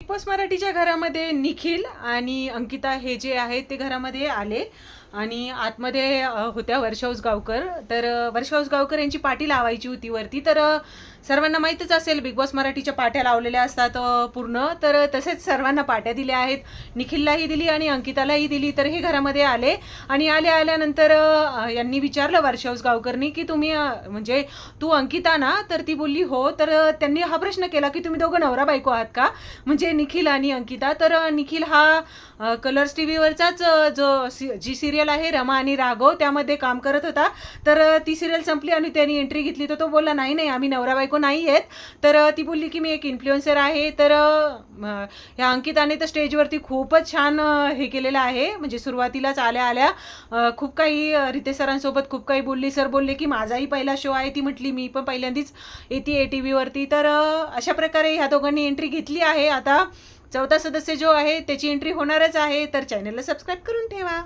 Big boss मराठीच्या घरामध्ये निखिल आणि अंकिता हे जे आहेत ते घरामध्ये आले. आणि आतमध्ये होत्या वर्षाऊस गावकर. तर वर्षाऊस गावकर यांची पाटी लावायची होती वरती. तर सर्वांना माहीतच असेल बिग बॉस मराठीच्या पाट्या लावलेल्या असतात पूर्ण. तर तसेच सर्वांना पाट्या दिल्या आहेत. निखिललाही दिली आणि अंकितालाही दिली. तर हे घरामध्ये आले. आणि आले आल्यानंतर यांनी विचारलं वर्षाऊस गावकरनी की तुम्ही म्हणजे तू अंकिता ना? तर ती बोलली हो. तर त्यांनी हा प्रश्न केला की तुम्ही दोघं नवरा बायको आहात का? म्हणजे निखिल आणि अंकिता. तर निखिल हा कलर्स टी व्हीवरचाच जो सी जी सिरियल आहे रमा आणि राघव त्यामध्ये काम करत होता. तर ती सिरियल संपली आणि त्यांनी एंट्री घेतली. तर तो बोलला नाही नाही आम्ही नवरा बायको नाही आहेत. तर ती बोलली की मी एक इन्फ्लुएन्सर आहे. तर ह्या अंकिताने तर स्टेजवरती खूपच छान हे केलेलं आहे. म्हणजे सुरुवातीलाच आल्या आल्या खूप काही रिते सरांसोबत खूप काही बोलली. सर बोलले की माझाही पहिला शो आहे ती म्हटली. मी पण पहिल्यांदाच येते ए टी व्हीवरती तर अशा प्रकारे ह्या दोघांनी एंट्री घेतली आहे. आता चौथा सदस्य जो आहे त्याची एंट्री होणारच आहे तर चॅनलला सबस्क्राईब करून ठेवा.